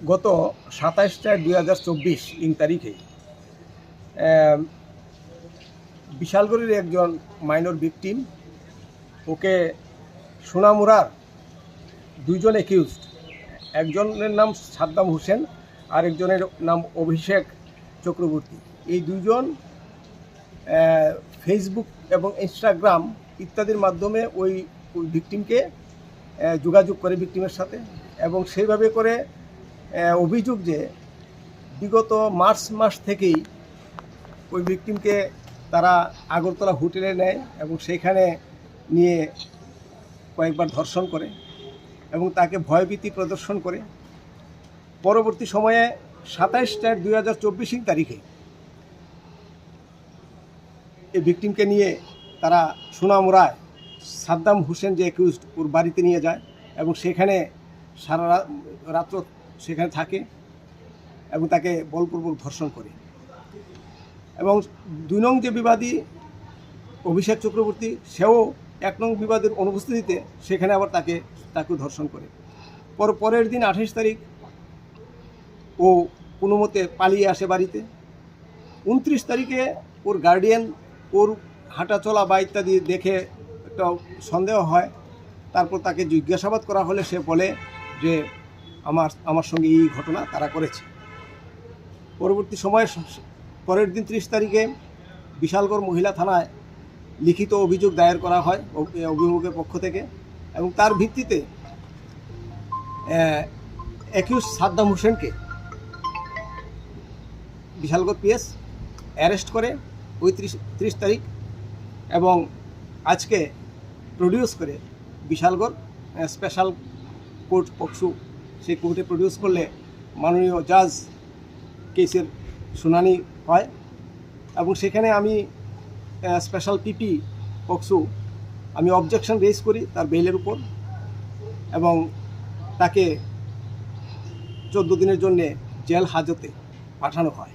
গত সাতাশ চার দুই হাজার চব্বিশ ইং তারিখে বিশালগড়ির একজন মাইনর ভিকটিম ওকে সোনামুরার দুইজন একিউজড একজনের নাম সাদ্দাম হোসেন আর একজনের নাম অভিষেক চক্রবর্তী। এই দুইজন আহ, ফেসবুক এবং ইনস্টাগ্রাম ইত্যাদির মাধ্যমে ওই ভিকটিমকে যোগাযোগ করে ভিকটিমের সাথে এবং সেইভাবে করে অভিযোগ যে বিগত মার্চ মাস থেকেই ওই ভিকটিমকে তারা আগরতলা হোটেলে নেয় এবং সেইখানে নিয়ে কয়েকবার ধর্ষণ করে এবং তাকে ভয়ভীতি প্রদর্শন করে। পরবর্তী সময়ে সাতাইশ চার দুই হাজার চব্বিশ তারিখে এই ভিকটিমকে নিয়ে তারা সোনামুরায় সাদ্দাম হোসেন যে অ্যাকিউজড ওর বাড়িতে নিয়ে যায় এবং সেখানে সারা রাত্র সেখানে থাকে এবং তাকে বলপূর্বক ধর্ষণ করে। এবং দুই নং যে বিবাদী অভিষেক চক্রবর্তী, সেও এক নং বিবাদের অনুপস্থিতিতে সেখানে আবার তাকে তাকে ধর্ষণ করে। পর, পরের দিন আঠাশ তারিখ ও কোনো মতে পালিয়ে আসে বাড়িতে। উনত্রিশ তারিখে ওর গার্ডিয়ান ওর হাঁটা চলা বা ইত্যাদি দেখে একটা সন্দেহ হয়। তারপর তাকে জিজ্ঞাসাবাদ করা হলে সে বলে যে আমার আমার সঙ্গে এই ঘটনা তারা করেছে। পরবর্তী সময়ে পরের দিন ত্রিশ তারিখে বিশালগড় মহিলা থানায় লিখিত অভিযোগ দায়ের করা হয় অভিভাবকের পক্ষ থেকে এবং তার ভিত্তিতে একিউজ সাদ্দাম হোসেনকে বিশালগড় পিএস অ্যারেস্ট করে ওই ত্রিশ তারিখ এবং আজকে প্রডিউস করে বিশালগড় স্পেশাল কোর্ট পক্সু সেই কোর্টে প্রডিউস করলে মাননীয় জাজ কেসের শুনানি হয় এবং সেখানে আমি স্পেশাল পিপি পক্সু আমি অবজেকশন রেজ করি তার বেলের উপর এবং তাকে চোদ্দ দিনের জন্যে জেল হাজতে পাঠানো হয়।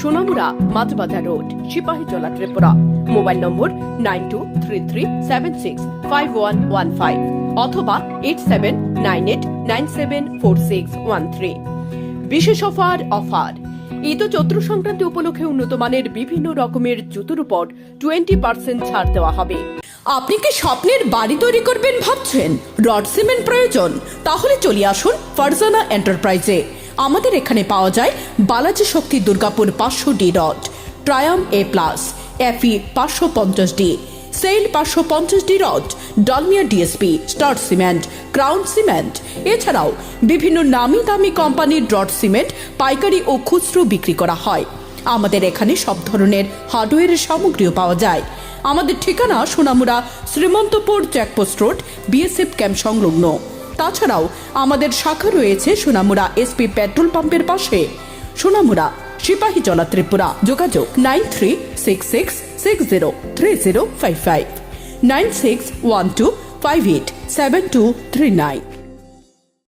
Sonamura Majhbazar road Sepahijala Tripura. Mobile number nine two three three seven six five one one five অথবা eight seven nine eight nine seven four six one three. বিশেষ অফার অফার। ঈদ ও চৈত্র সংক্রান্তি উপলক্ষে উন্নত মানের বিভিন্ন রকমের জুতোর উপর টোয়েন্টি পার্সেন্ট ছাড় দেওয়া হবে। আপনি কি স্বপ্নের বাড়ি তৈরি করবেন ভাবছেন? রড সিমেন্ট প্রয়োজন? তাহলে চলে আসুন ফারজানা এন্টারপ্রাইজে। আমাদের এখানে পাওয়া যায় বালাজি শক্তি দুর্গাপুর পাঁচশো ডি রড, ট্রায়াম এ প্লাস এফি পাঁচশো পঞ্চাশ ডি, সেল পাঁচশো পঞ্চাশ D rod, Dalmia DSP, star cement, crown cement. এছাড়াও বিভিন্ন নামি দামি কোম্পানির রড সিমেন্ট, পাইকারি ও খুচরো বিক্রি করা হয়। আমাদের এখানে সব ধরনের হার্ডওয়্যারের সামগ্রীও পাওয়া যায়। আমাদের ঠিকানা Sonamura Shrimantapur checkpost road, BSF camp সংলগ্ন। তাছাড়াও আমাদের শাখা রয়েছে সোনামুড়া এসপি পেট্রোল পাম্পের পাশে। সোনামুড়া, সিপাহী জলা ত্রিপুরা। যোগাযোগ nine three six six six zero three zero five five. Nine six one two five eight seven two three nine.